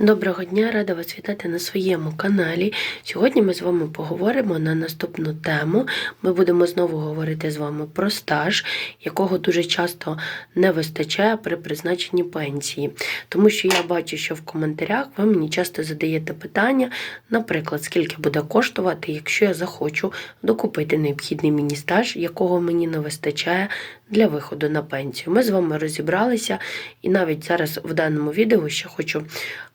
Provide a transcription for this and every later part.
Доброго дня, рада вас вітати на своєму каналі. Сьогодні ми з вами поговоримо на наступну тему. Ми будемо знову говорити з вами про стаж, якого дуже часто не вистачає при призначенні пенсії. Тому що я бачу, що в коментарях ви мені часто задаєте питання, наприклад, скільки буде коштувати, якщо я захочу докупити необхідний мені стаж, якого мені не вистачає для виходу на пенсію. Ми з вами розібралися, і навіть зараз в даному відео ще хочу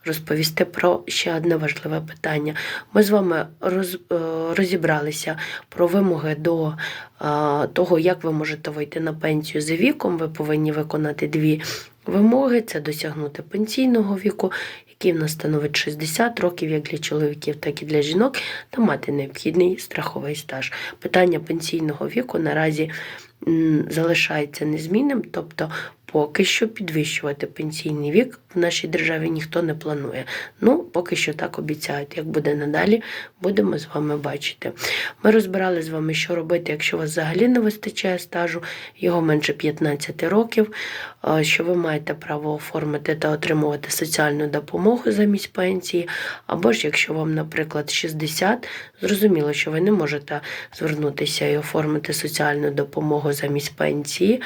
розповісти про ще одне важливе питання. Ми з вами роз, е, розібралися про вимоги до е, того, як ви можете вийти на пенсію за віком. Ви повинні виконати дві вимоги: це досягнути пенсійного віку, який в нас становить 60 років, як для чоловіків, так і для жінок, та мати необхідний страховий стаж. Питання пенсійного віку наразі залишається незмінним, тобто поки що підвищувати пенсійний вік в нашій державі ніхто не планує. Ну, поки що так обіцяють. Як буде надалі, будемо з вами бачити. Ми розбирали з вами, що робити, якщо у вас взагалі не вистачає стажу, його менше 15 років, е, що ви маєте право оформити та отримувати соціальну допомогу замість пенсії, або ж якщо вам, наприклад, 60, зрозуміло, що ви не можете звернутися і оформити соціальну допомогу замість пенсії,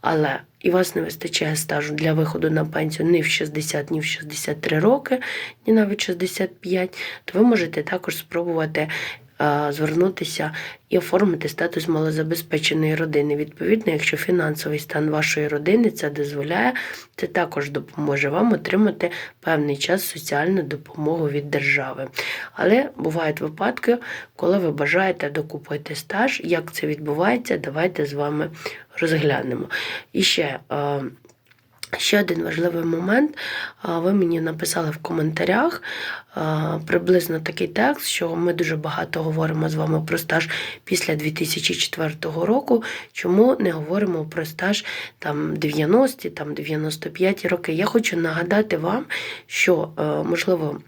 але і вас не вистачає стажу для виходу на пенсію ні в 60, ні в 63 роки, ні навіть 65, то ви можете також спробувати звернутися і оформити статус малозабезпеченої родини. Відповідно, якщо фінансовий стан вашої родини це дозволяє, це також допоможе вам отримати певний час соціальну допомогу від держави. Але бувають випадки, коли ви бажаєте докупити стаж. Як це відбувається, давайте з вами розглянемо. І ще. Ще один важливий момент. Ви мені написали в коментарях приблизно такий текст, що ми дуже багато говоримо з вами про стаж після 2004 року. Чому не говоримо про стаж там 90-ті, там 95-ті роки? Я хочу нагадати вам, що е, можливо.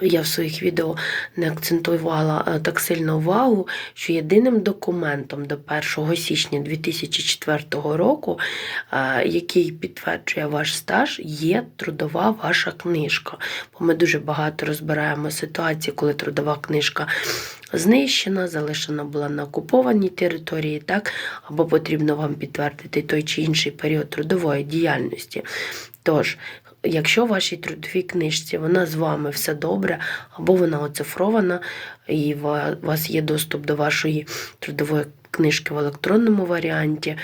Я в своїх відео не акцентувала е, так сильно увагу, що єдиним документом до 1 січня 2004 року, е, який підтверджує ваш стаж, є трудова ваша книжка. Бо ми дуже багато розбираємо ситуації, коли трудова книжка знищена, залишена була на окупованій території, так, або потрібно вам підтвердити той чи інший період трудової діяльності. Тож, якщо в вашій трудовій книжці вона з вами все добре, або вона оцифрована, і у вас є доступ до вашої трудової книжки в електронному варіанті.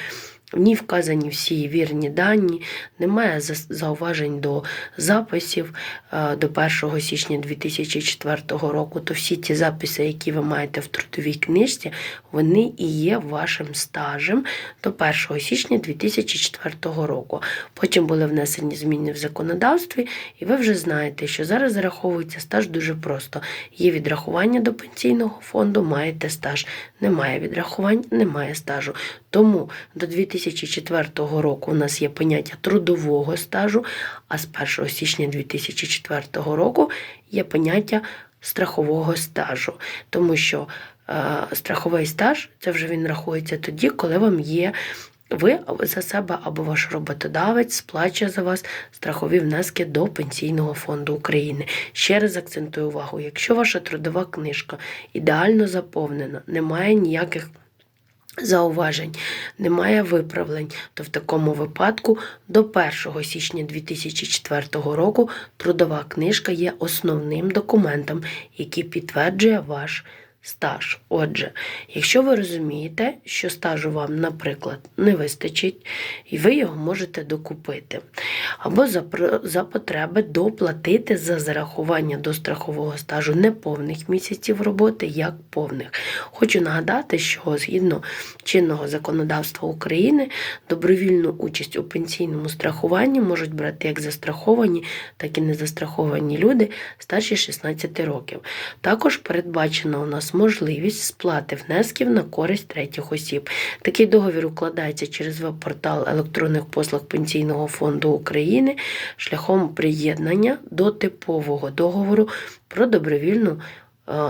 В ній вказані всі вірні дані, немає зауважень до записів е, до 1 січня 2004 року, то всі ті записи, які ви маєте в трудовій книжці, вони і є вашим стажем до 1 січня 2004 року. Потім були внесені зміни в законодавстві, і ви вже знаєте, що зараз зараховується стаж дуже просто. Є відрахування до пенсійного фонду, маєте стаж. Немає відрахувань, немає стажу. Тому до 2004 року у нас є поняття трудового стажу, а з 1 січня 2004 року є поняття страхового стажу, тому що е, страховий стаж це вже він рахується тоді, коли вам є. Ви за себе або ваш роботодавець сплачує за вас страхові внески до Пенсійного фонду України. Ще раз акцентую увагу: якщо ваша трудова книжка ідеально заповнена, немає ніяких зауважень, немає виправлень, то в такому випадку до 1 січня 2004 року трудова книжка є основним документом, який підтверджує ваш стаж. Отже, якщо ви розумієте, що стажу вам, наприклад, не вистачить, і ви його можете докупити, або за, за потреби доплатити за зарахування до страхового стажу неповних місяців роботи як повних. Хочу нагадати, що згідно чинного законодавства України добровільну участь у пенсійному страхуванні можуть брати як застраховані, так і незастраховані люди старші 16 років. Також передбачена у нас можливість сплати внесків на користь третіх осіб. Такий договір укладається через веб-портал електронних послуг Пенсійного фонду України шляхом приєднання до типового договору про добровільну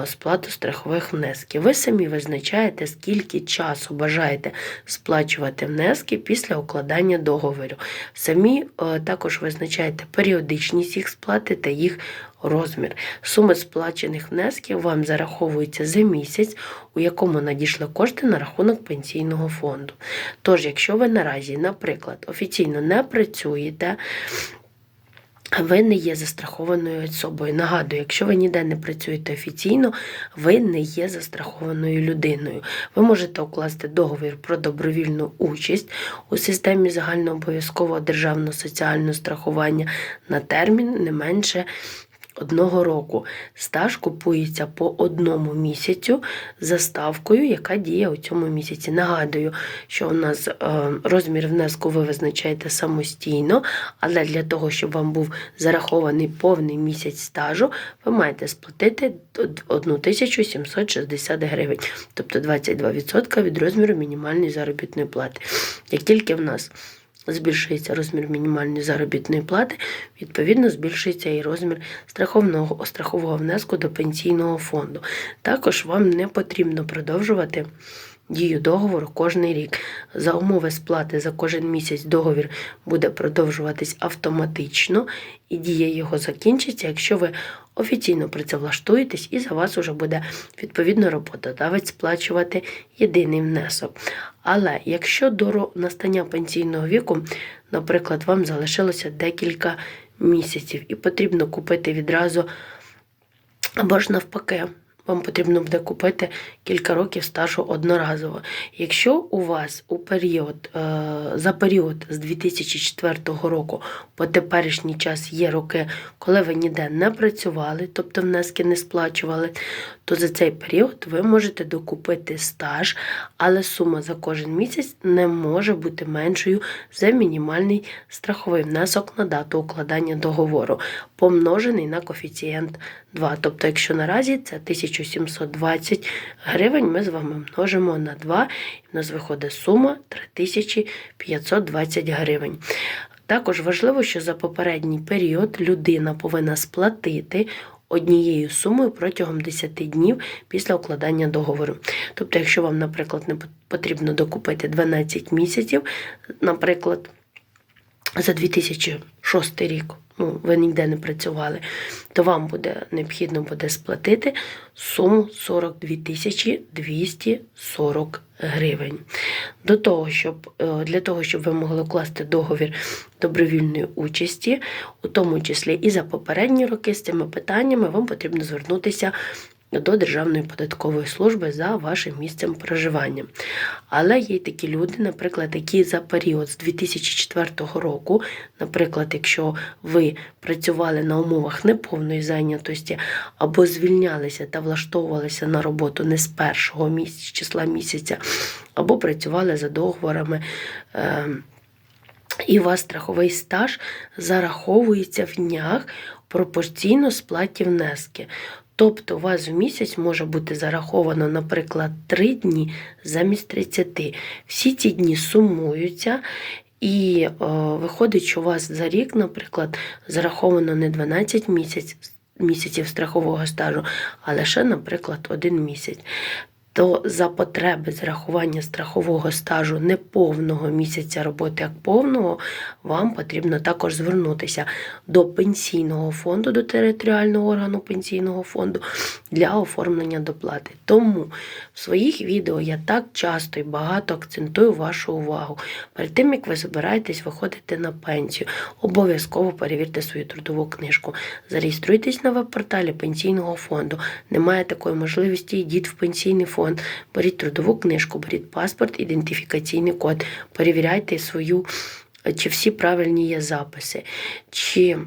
сплату страхових внесків. Ви самі визначаєте, скільки часу бажаєте сплачувати внески після укладання договору. Самі е, також визначаєте періодичність їх сплати та їх розмір. Суми сплачених внесків вам зараховуються за місяць, у якому надійшли кошти на рахунок пенсійного фонду. Тож, якщо ви наразі, наприклад, офіційно не працюєте, ви не є застрахованою особою. Нагадую, якщо ви ніде не працюєте офіційно, ви не є застрахованою людиною. Ви можете укласти договір про добровільну участь у системі загальнообов'язкового державного соціального страхування на термін не менше одного року. Стаж купується по одному місяцю за ставкою, яка діє у цьому місяці. Нагадую, що у нас е, розмір внеску ви визначаєте самостійно, але для того, щоб вам був зарахований повний місяць стажу, ви маєте сплатити 1760 гривень, тобто 22% від розміру мінімальної заробітної плати. Як тільки в нас збільшується розмір мінімальної заробітної плати, відповідно збільшується і розмір страховного страхового внеску до пенсійного фонду. Також вам не потрібно продовжувати. Дію договору кожний рік. За умови сплати за кожен місяць договір буде продовжуватись автоматично, і дія його закінчиться, якщо ви офіційно працевлаштуєтесь і за вас вже буде відповідно роботодавець сплачувати єдиний внесок. Але якщо до настання пенсійного віку, наприклад, вам залишилося декілька місяців і потрібно купити відразу або ж навпаки. Вам потрібно буде купити кілька років стажу одноразово. Якщо у вас у період, е, за період з 2004 року по теперішній час є роки, коли ви ніде не працювали, тобто внески не сплачували, то за цей період ви можете докупити стаж, але сума за кожен місяць не може бути меншою за мінімальний страховий внесок на дату укладання договору, помножений на коефіцієнт 2. Тобто, якщо наразі це 1720 гривень, ми з вами множимо на 2, і в нас виходить сума 3520 гривень. Також важливо, що за попередній період людина повинна сплатити однією сумою протягом 10 днів після укладання договору. Тобто, якщо вам, наприклад, не потрібно докупити 12 місяців, наприклад, за 2006 рік, ну, ви ніде не працювали, то вам буде необхідно буде сплатити суму 42 тисячі 240 гривень. До того, щоб, е, для того, щоб ви могли класти договір добровільної участі, у тому числі і за попередні роки з цими питаннями, вам потрібно звернутися до Державної податкової служби за вашим місцем проживання. Але є такі люди, наприклад, які за період з 2004 року, наприклад, якщо ви працювали на умовах неповної зайнятості або звільнялися та влаштовувалися на роботу не з першого місяця, числа місяця, або працювали за договорами. Е, і у вас страховий стаж зараховується в днях пропорційно сплаті внески. Тобто у вас в місяць може бути зараховано, наприклад, 3 дні замість 30. Всі ці дні сумуються. І е, виходить, що у вас за рік, наприклад, зараховано не 12 місяць, місяців страхового стажу, а лише, наприклад, один місяць. То за потреби зрахування страхового стажу неповного місяця роботи як повного, вам потрібно також звернутися до пенсійного фонду, до територіального органу пенсійного фонду для оформлення доплати. Тому в своїх відео я так часто і багато акцентую вашу увагу. Перед тим, як ви збираєтесь виходити на пенсію, обов'язково перевірте свою трудову книжку. Зареєструйтесь на веб-порталі пенсійного фонду. Немає такої можливості, йдіть в пенсійний фонд, беріть трудову книжку, беріть паспорт, ідентифікаційний код, перевіряйте свою, чи всі правильні є записи, чи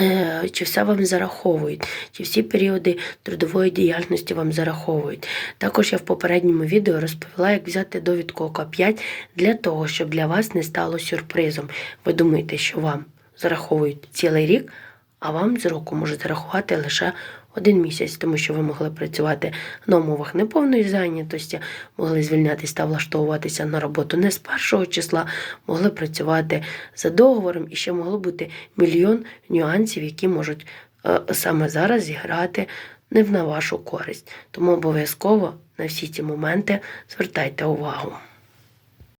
Е, чи все вам зараховують, чи всі періоди трудової діяльності вам зараховують. Також я в попередньому відео розповіла, як взяти довідку ОК5 для того, щоб для вас не стало сюрпризом. Ви думаєте, що вам зараховують цілий рік, а вам з року можуть зарахувати лише один місяць, тому що ви могли працювати на умовах неповної зайнятості, могли звільнятися та влаштовуватися на роботу не з першого числа, могли працювати за договором і ще могло бути мільйон нюансів, які можуть е, саме зараз зіграти не на вашу користь. Тому обов'язково на всі ці моменти звертайте увагу.